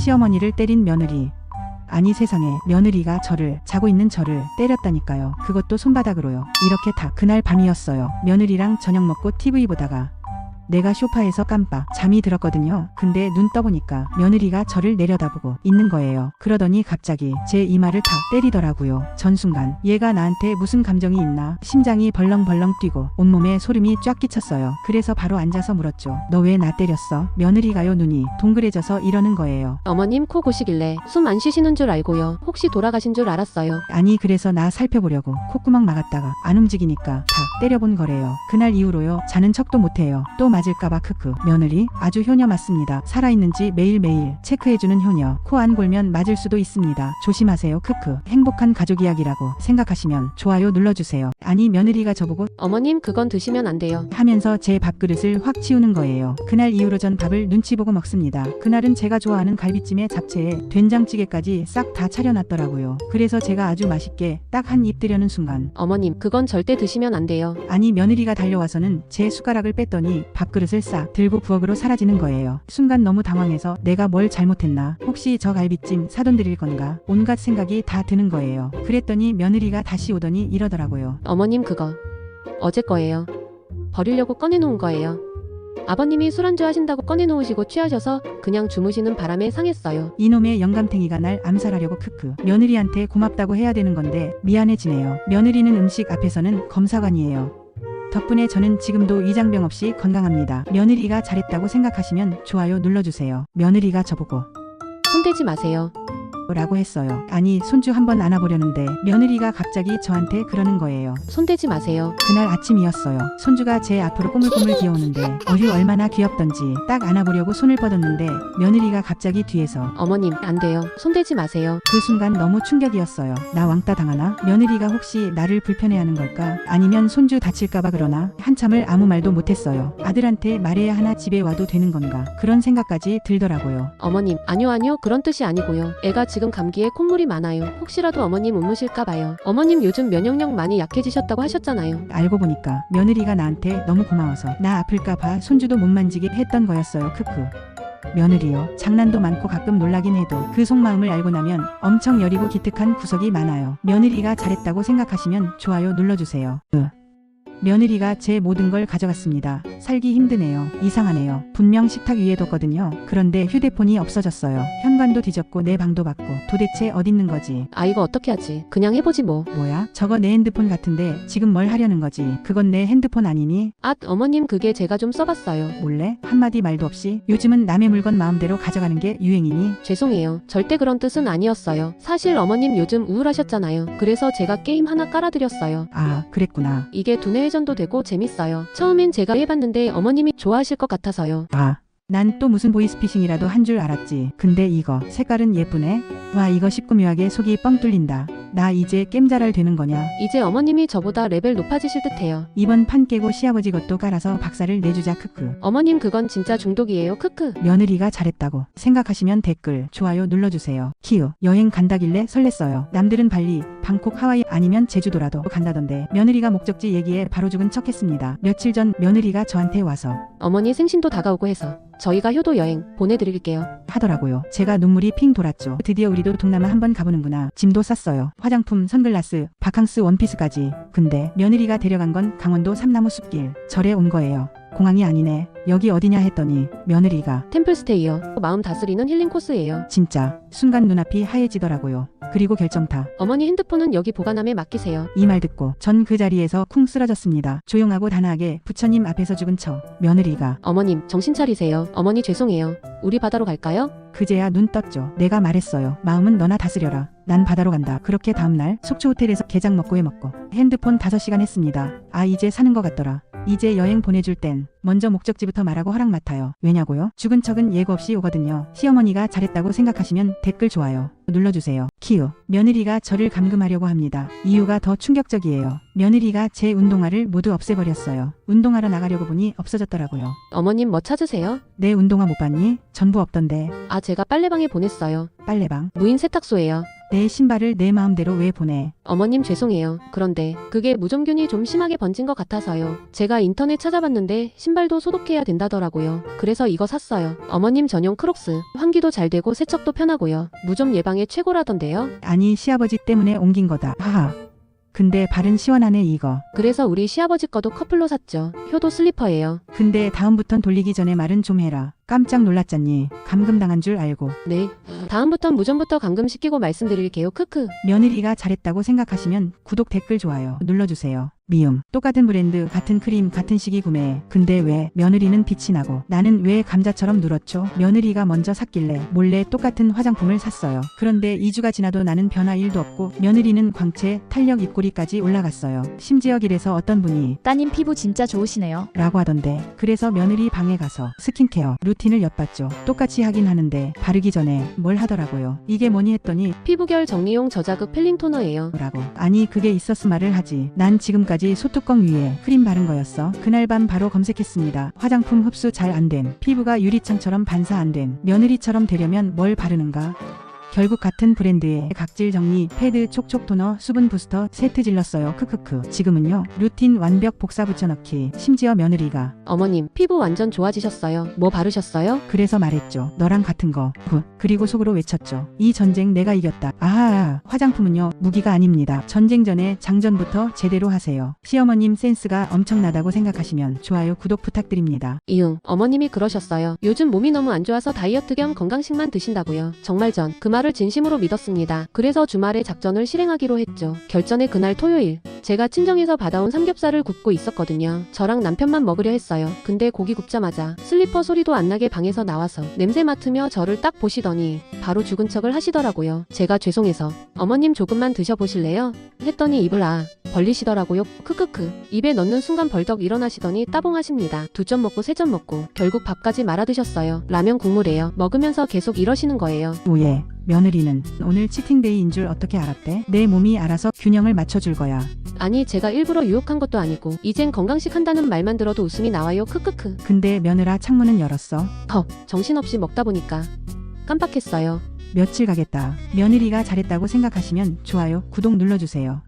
시어머니를 때린 며느리. 아니 세상에 며느리가 저를 자고 있는 저를 때렸다니까요. 그것도 손바닥으로요. 이렇게 다 그날 밤이었어요. 며느리랑 저녁 먹고 TV 보다가 내가 소파에서 깜빡 잠이 들었거든요. 근데 눈 떠보니까 며느리가 저를 내려다보고 있는 거예요. 그러더니 갑자기 제 이마를 다 때리더라고요. 전 순간 얘가 나한테 무슨 감정이 있나 심장이 벌렁벌렁 뛰고 온몸에 소름이 쫙 끼쳤어요. 그래서 바로 앉아서 물었죠. 너 왜 나 때렸어? 며느리가요 눈이 동그래져서 이러는 거예요. 어머님 코 고시길래 숨 안 쉬시는 줄 알고요. 혹시 돌아가신 줄 알았어요. 아니 그래서 나 살펴보려고 콧구멍 막았다가 안 움직이니까 다 때려본 거래요. 그날 이후로요 자는 척도 못해요. 또 맞을까봐 크크. 며느리 아주 효녀 맞습니다. 살아있는지 매일매일 체크해주는 효녀. 코 안 골면 맞을 수도 있습니다. 조심하세요 크크. 행복한 가족 이야기라고 생각하시면 좋아요 눌러주세요. 아니 며느리가 저보고 어머님 그건 드시면 안 돼요. 하면서 제 밥그릇을 확 치우는 거예요. 그날 이후로 전 밥을 눈치 보고 먹습니다. 그날은 제가 좋아하는 갈비찜에 잡채에 된장찌개까지 싹 다 차려놨더라고요. 그래서 제가 아주 맛있게 딱 한입 들여는 순간 어머님 그건 절대 드시면 안 돼요. 아니 며느리가 달려와서는 제 숟가락을 뺐더니 밥 그릇을 싹 들고 부엌으로 사라지는 거예요. 순간 너무 당황해서 내가 뭘 잘못했나? 혹시 저 갈비찜 사돈 드릴 건가? 온갖 생각이 다 드는 거예요. 그랬더니 며느리가 다시 오더니 이러더라고요. 어머님 그거 어제 거예요. 버리려고 꺼내놓은 거예요. 아버님이 술안주 하신다고 꺼내놓으시고 취하셔서 그냥 주무시는 바람에 상했어요. 이놈의 영감탱이가 날 암살하려고 크크. 며느리한테 고맙다고 해야 되는 건데 미안해지네요. 며느리는 음식 앞에서는 검사관이에요. 덕분에 저는 지금도 위장병 없이 건강합니다. 며느리가 잘했다고 생각하시면 좋아요 눌러주세요. 며느리가 저보고 손대지 마세요. 라고 했어요. 아니 손주 한번 안아보려는데 며느리가 갑자기 저한테 그러는 거예요. 손대지 마세요. 그날 아침이었어요. 손주가 제 앞으로 꼬물꼬물 기어오는데 어휴 얼마나 귀엽던지 딱 안아보려고 손을 뻗었는데 며느리가 갑자기 뒤에서 어머님 안 돼요. 손대지 마세요. 그 순간 너무 충격이었어요. 나 왕따 당하나? 며느리가 혹시 나를 불편해하는 걸까? 아니면 손주 다칠까봐 그러나? 한참을 아무 말도 못했어요. 아들한테 말해야 하나 집에 와도 되는 건가? 그런 생각까지 들더라고요. 어머님 아니요 아니요 그런 뜻이 아니고요. 애가 지금 감기에 콧물이 많아요. 혹시라도 어머님 못 무실까 봐요. 어머님 요즘 면역력 많이 약해지셨다고 하셨잖아요. 알고 보니까 며느리가 나한테 너무 고마워서 나 아플까봐 손주도 못 만지게 했던 거였어요. 크크. 며느리요. 장난도 많고 가끔 놀라긴 해도 그 속마음을 알고 나면 엄청 여리고 기특한 구석이 많아요. 며느리가 잘했다고 생각하시면 좋아요 눌러주세요. 으. 며느리가 제 모든 걸 가져갔습니다. 살기 힘드네요. 이상하네요. 분명 식탁 위에 뒀거든요. 그런데 휴대폰이 없어졌어요. 현관도 뒤졌고 내 방도 받고 도대체 어딨는 거지? 아 이거 어떻게 하지? 그냥 해보지 뭐. 뭐야? 저거 내 핸드폰 같은데 지금 뭘 하려는 거지? 그건 내 핸드폰 아니니? 아 어머님 그게 제가 좀 써봤어요. 몰래? 한마디 말도 없이? 요즘은 남의 물건 마음대로 가져가는 게 유행이니? 죄송해요. 절대 그런 뜻은 아니었어요. 사실 어머님 요즘 우울하셨잖아요. 그래서 제가 게임 하나 깔아드렸어요. 아, 그랬구나. 이게 두뇌 회전도 되고 재밌어요. 처음엔 제가 해봤는데 어머님이 좋아하실 것 같아서요. 아. 난 또 무슨 보이스피싱이라도 한 줄 알았지. 근데 이거 색깔은 예쁘네. 와 이거 쉽고 묘하게 속이 뻥 뚫린다. 나 이제 겜자랄 되는 거냐? 이제 어머님이 저보다 레벨 높아지실 듯해요. 이번 판 깨고 시아버지 것도 깔아서 박살을 내주자 크크. 어머님 그건 진짜 중독이에요. 크크. 며느리가 잘했다고 생각하시면 댓글, 좋아요 눌러주세요. 키우, 여행 간다길래 설렜어요. 남들은 발리, 방콕, 하와이 아니면 제주도라도 간다던데 며느리가 목적지 얘기에 바로 죽은 척 했습니다. 며칠 전 며느리가 저한테 와서 어머니 생신도 다가오고 해서 저희가 효도 여행 보내드릴게요. 하더라고요. 제가 눈물이 핑 돌았죠. 드디어 우리도 동남아 한번 가보는구나. 짐도 쌌어요. 화장품, 선글라스, 바캉스 원피스까지. 근데 며느리가 데려간 건 강원도 삼나무 숲길. 절에 온 거예요. 공항이 아니네. 여기 어디냐 했더니 며느리가 템플스테이요. 마음 다스리는 힐링 코스예요. 진짜 순간 눈앞이 하얘지더라고요. 그리고 결정타. 어머니 핸드폰은 여기 보관함에 맡기세요. 이 말 듣고 전 그 자리에서 쿵 쓰러졌습니다. 조용하고 단아하게 부처님 앞에서 죽은 척 며느리가 어머님 정신 차리세요. 어머니 죄송해요. 우리 바다로 갈까요? 그제야 눈 떴죠. 내가 말했어요. 마음은 너나 다스려라. 난 바다로 간다. 그렇게 다음날 속초 호텔에서 게장 먹고 해 먹고 핸드폰 5시간 했습니다. 아 이제 사는 것 같더라. 이제 여행 보내줄 땐 먼저 목적지부터 말하고 허락 맡아요. 왜냐고요? 죽은 척은 예고 없이 오거든요. 시어머니가 잘했다고 생각하시면 댓글 좋아요. 눌러주세요. 키우. 며느리가 저를 감금하려고 합니다. 이유가 더 충격적이에요. 며느리가 제 운동화를 모두 없애버렸어요. 운동하러 나가려고 보니 없어졌더라고요. 어머님 뭐 찾으세요? 내 운동화 못 봤니? 전부 없던데. 아 제가 빨래방에 보냈어요. 빨래방. 무인 세탁소예요. 내 신발을 내 마음대로 왜 보내? 어머님 죄송해요. 그런데 그게 무좀균이 좀 심하게 번진 것 같아서요. 제가 인터넷 찾아봤는데 신발도 소독해야 된다더라고요. 그래서 이거 샀어요. 어머님 전용 크록스. 환기도 잘 되고 세척도 편하고요. 무좀 예방에 최고라던데요. 아니 시아버지 때문에 옮긴 거다. 하하. 근데 발은 시원하네 이거. 그래서 우리 시아버지 거도 커플로 샀죠. 효도 슬리퍼예요. 근데 다음부턴 돌리기 전에 말은 좀 해라. 깜짝 놀랐잖니. 감금당한 줄 알고. 네. 다음부턴 무좀부터 감금시키고 말씀드릴게요. 크크. 며느리가 잘했다고 생각하시면 구독 댓글 좋아요 눌러주세요. 미움. 똑같은 브랜드, 같은 크림, 같은 시기 구매. 근데 왜 며느리는 빛이 나고 나는 왜 감자처럼 누렇죠? 며느리가 먼저 샀길래 몰래 똑같은 화장품을 샀어요. 그런데 2주가 지나도 나는 변화 1도 없고 며느리는 광채, 탄력 입꼬리까지 올라갔어요. 심지어 길에서 어떤 분이 따님 피부 진짜 좋으시네요. 라고 하던데 그래서 며느리 방에 가서 스킨케어 루틴 을 엿봤죠. 똑같이 하긴 하는데 바르기 전에 뭘 하더라고요. 이게 뭐니 했더니 피부결 정리용 저자극 필링 토너예요. 라고 아니 그게 있었음 말을 하지 난 지금까지 소뚜껑 위에 크림 바른 거였어 그날 밤 바로 검색했습니다 화장품 흡수 잘 안 된 피부가 유리창처럼 반사 안 된 며느리처럼 되려면 뭘 바르는가 결국 같은 브랜드의 각질 정리 패드 촉촉 토너 수분 부스터 세트 질렀어요 크크크 지금은요 루틴 완벽 복사 붙여넣기 심지어 며느리가 어머님, 피부 완전 좋아지셨어요. 뭐 바르셨어요? 그래서 말했죠. 너랑 같은 거. 굿. 그리고 속으로 외쳤죠. 이 전쟁 내가 이겼다. 아하, 화장품은요, 무기가 아닙니다. 전쟁 전에 장전부터 제대로 하세요. 시어머님 센스가 엄청나다고 생각하시면 좋아요, 구독 부탁드립니다. 이응, 어머님이 그러셨어요. 요즘 몸이 너무 안 좋아서 다이어트 겸 건강식만 드신다고요. 정말 전 그 말을 진심으로 믿었습니다. 그래서 주말에 작전을 실행하기로 했죠. 결전의 그날 토요일, 제가 친정에서 받아온 삼겹살을 굽고 있었거든요. 저랑 남편만 먹으려 했어요. 근데 고기 굽자마자 슬리퍼 소리도 안 나게 방에서 나와서 냄새 맡으며 저를 딱 보시더니 바로 죽은 척을 하시더라고요. 제가 죄송해서 어머님 조금만 드셔보실래요? 했더니 입을 아 벌리시더라고요. 크크크. 입에 넣는 순간 벌떡 일어나시더니 따봉하십니다. 두 점 먹고 세 점 먹고 결국 밥까지 말아 드셨어요. 라면 국물이에요. 먹으면서 계속 이러시는 거예요. 오예. 며느리는 오늘 치팅데이인 줄 어떻게 알았대? 내 몸이 알아서 균형을 맞춰줄 거야. 아니 제가 일부러 유혹한 것도 아니고 이젠 건강식 한다는 말만 들어도 웃음이 나와요. 크크크. 근데 며느라 창문은 열었어. 헉, 정신없이 먹다 보니까 깜빡했어요. 며칠 가겠다. 며느리가 잘했다고 생각하시면 좋아요, 구독 눌러주세요.